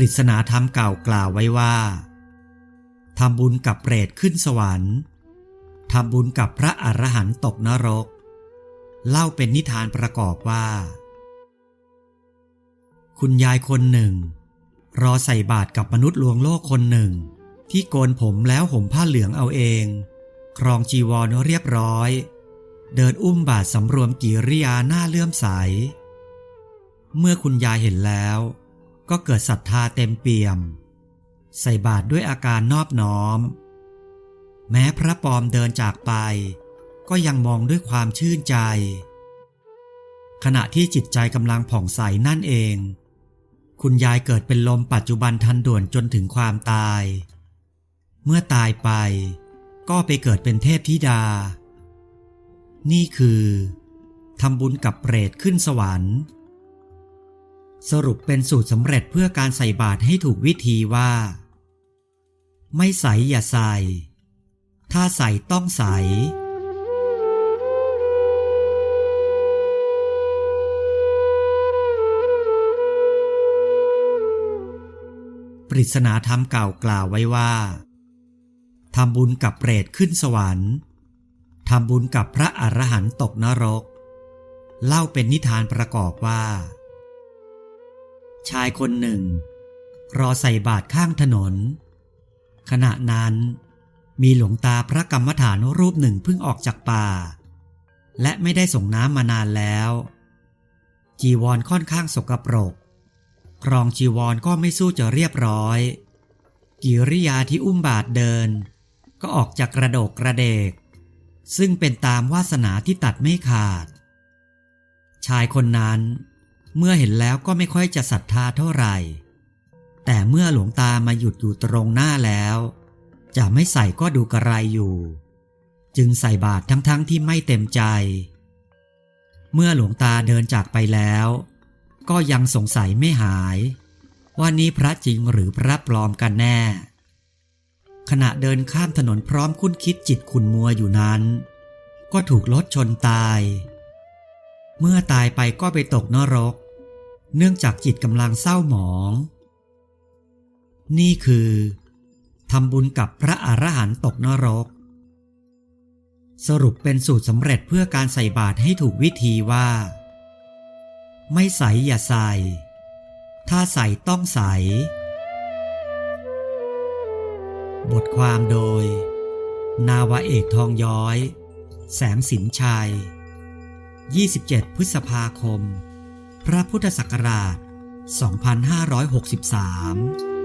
ริศนาธรรมเก่ากล่าวไว้ว่าทำบุญกับเปรตขึ้นสวรรค์ทำบุญกับพระอรหันต์ตกนรก เล่าเป็นนิทานประกอบว่า คุณยายคนหนึ่ง รอใส่บาตรกับมนุษย์ลวงโลกคนหนึ่ง ที่โกนผมแล้วห่มผ้าเหลืองเอาเอง ครองจีวรเรียบร้อย เดินอุ้มบาทสำรวมกิริยาหน้าเลื่อมใส เมื่อคุณยายเห็นแล้ว ก็เกิดศรัทธาเต็มเปี่ยม ใส่บาตรด้วยอาการนอบน้อม แม้พระปอมเดินจากไป ก็ยังมองด้วยความชื่นใจ ขณะที่จิตใจกำลังผ่องใสนั่นเอง คุณยายเกิดเป็นลมปัจจุบันทันด่วนจนถึงความตาย เมื่อตายไป ก็ไปเกิดเป็นเทพธิดา นี่คือทำบุญกับเปรตขึ้นสวรรค์ สรุปเป็นสูตรสำเร็จเพื่อการใส่บาตรให้ถูกวิธีว่า ไม่ใสอย่าใส่ ถ้าใส่ต้องใส ปริศนาธรรมเก่ากล่าวไว้ว่าทำบุญกับเปรตขึ้นสวรรค์ทำบุญกับพระอรหันต์ตกนรก เล่าเป็นนิทานประกอบว่า ชายคนหนึ่ง รอใส่บาตรข้างถนน ขณะนั้น มีหลวงตาพระกรรมฐานรูปหนึ่งเพิ่งออกจากป่า และไม่ได้ส่งน้ำมานานแล้ว จีวรค่อนข้างสกปรกครองจีวรก็ไม่สู้จะเรียบร้อย กิริยาที่อุ้มบาทเดิน ก็ออกจากกระโดกกระเดก ซึ่งเป็นตามวาสนาที่ตัดไม่ขาด ชายคนนั้น เมื่อเห็นแล้วก็ไม่ค่อยจะศรัทธาเท่าไหร่ แต่เมื่อหลวงตามาหยุดอยู่ตรงหน้าแล้ว จะไม่ใส่ก็ดูกระไรอยู่ จึงใส่บาตรทั้งๆทที่ไม่เต็มใจ เมื่อหลวงตาเดินจากไปแล้ว ก็ยังสงสัยไม่หาย ว่านี่พระจริงหรือพระปลอมกันแน่ ขณะเดินข้ามถนนพร้อมคุ้นคิดจิตขุนมัวอยู่นั้น ก็ถูกรถชนตายเมื่อตายไปก็ไปตกนรก เนื่องจากจิตกำลังเศร้าหมอง นี่คือทำบุญกับพระอรหันต์ตกนรก สรุปเป็นสูตรสำเร็จเพื่อการใส่บาตรให้ถูกวิธีว่า ไม่ใส่อย่าใส่ ถ้าใส่ต้องใส่บทความโดย นาวาเอกทองย้อย แสงสินชัย 27 พฤษภาคม พระพุทธศักราช 2563